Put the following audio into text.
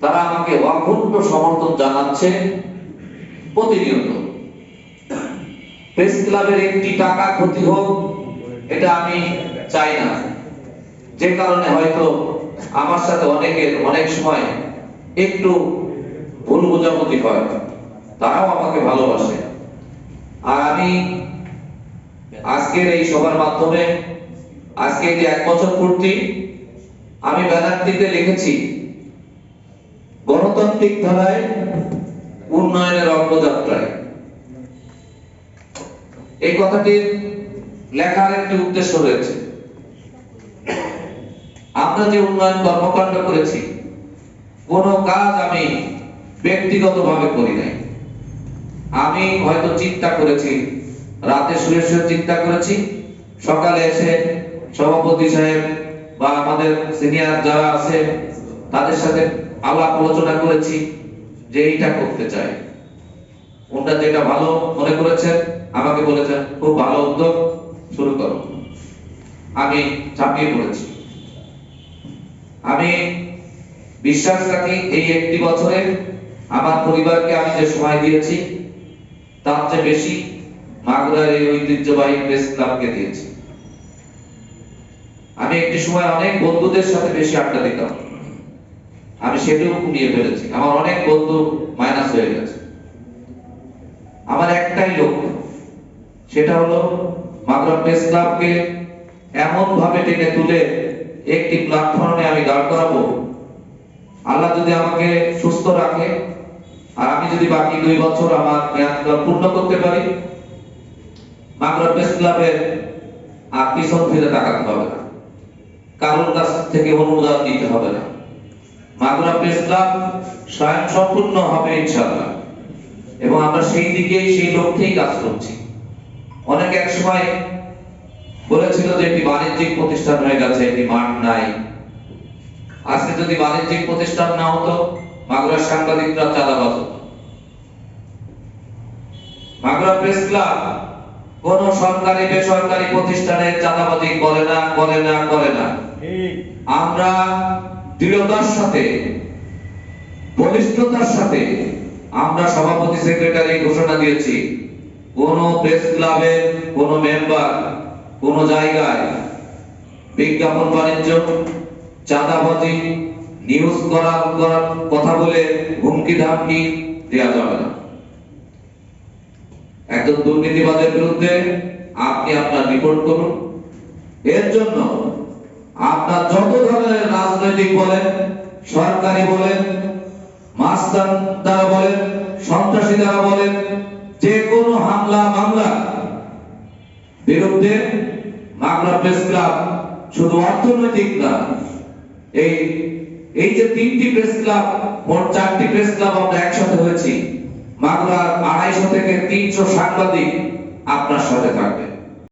তারা আমাকে অখণ্ড সমর্থন জানাচ্ছে প্রতিনিয়ত। প্রেস ক্লাবের একটি টাকা ক্ষতি হোক, এটা আমি চাই না। যে কারণে হয়তো আমার সাথে অনেকের অনেক সময় একটু ভুল বোঝাবুঝি হয়, তারাও আমাকে ভালোবাসে। আর আমি আজকের এই সভার মাধ্যমে, আজকে যে এক বছর পূর্তি, আমি ব্যানারটিতে লিখেছি গণতান্ত্রিক ধারায় উন্নয়নের অগ্রযাত্রায় এই কথাটির লেখার একটি উদ্দেশ্য রয়েছে। আমরা যে উন্নয়ন কর্মকাণ্ড করেছি, কোন কাজ আমি ব্যক্তিগতভাবে করি নাই। আমি হয়তো চিন্তা করেছি, রাতে শুয়ে শুয়ে চিন্তা করেছি, সকালে এসে সভাপতি সাহেব বা আমাদের সিনিয়র যারা আছে তাদের সাথে আলাপ আলোচনা করেছি যে এইটা করতে চাই ওটা যেটা ভালো মনে করেছেন, আমাকে বলেছেন, খুব ভালো উদ্যোগ, শুরু করো। আমি চাপিয়ে পড়েছি। আমি বিশ্বাস রাখি এই একটি বছরে আমার পরিবারকে আমি যে সময় দিয়েছি, তার চেয়ে বেশি মাগুরার এই ঐতিহ্যবাহী প্রেস ক্লাবকে দিয়েছি। আমি একটি সময় অনেক বন্ধুদের সাথে বেশি আড্ডা দিতাম। আমি সেটাও কমিয়ে ফেলেছি। আমার অনেক বন্ধু মাইনাস হয়ে গেছে। আমার একটাই লক্ষ্য, সেটা হলো মাগুরা প্রেস ক্লাবকে এমন ভাবে টেনে তুলে একটি প্ল্যাটফর্মে আমি দাঁড় করাবো। আল্লাহ যদি আমাকে সুস্থ রাখে, আর আমি যদি বাকি দুই বছর আমার মেয়াদকাল পূর্ণ করতে পারি মাগুরা প্রেস ক্লাবের আর পিছন ফিরে তাকাতে হবে না। কারোর কাছ থেকে অনুমোদন নিতে হবে না। মাগুরা প্রেস ক্লাব স্বয়ং সম্পূর্ণ হবে ইনশাআল্লাহ। এবং আমরা সেই দিকেই সেই লক্ষ্যেই কাজ করছি। অনেক এক সময় বলেছিল যে একটি বাণিজ্যিক প্রতিষ্ঠান হয়ে গেছে একটি মাঠ নাই। আজকে যদি বাণিজ্যিক প্রতিষ্ঠান না হতো মাগুরার সাংবাদিকরা চাঁদাবাজ হতো। মাগুরা প্রেস ক্লাব কোন সরকারি বেসরকারি প্রতিষ্ঠানের চাঁদাবাজি করে না করে না করে না। আমরা দৃঢ়তার সাথে, বলিষ্ঠতার সাথে আমরা সভাপতি সেক্রেটারি ঘোষণা দিয়েছি, কোন প্রেস ক্লাবের কোন মেম্বার কোন জায়গায় বিজ্ঞাপন বাণিজ্য, চাঁদাবাজি নিউজ করার করার কথা বলে হুমকি, ধামকি দেওয়া যাবে না। একজন দুর্নীতিবাদের বিরুদ্ধে আপনি আপনার রিপোর্ট করুন। এর জন্য আপনার যত ধরনের রাজনৈতিক বলেন, সরকারি বলেন, মাস্তান দ্বারা বলেন, সন্ত্রাসী দ্বারা বলেন, যে কোনো হামলা মামলা, বিরুদ্ধে মাগরা প্রেস ক্লাব শুধু অর্থনৈতিক না, এই এই যে তিনটি প্রেস ক্লাব, মোট চারটি প্রেস ক্লাব আমরা একসাথে হয়েছি মাগুরার আড়াইশো থেকে তিনশো সাংবাদিক আপনার সাথে থাকবে।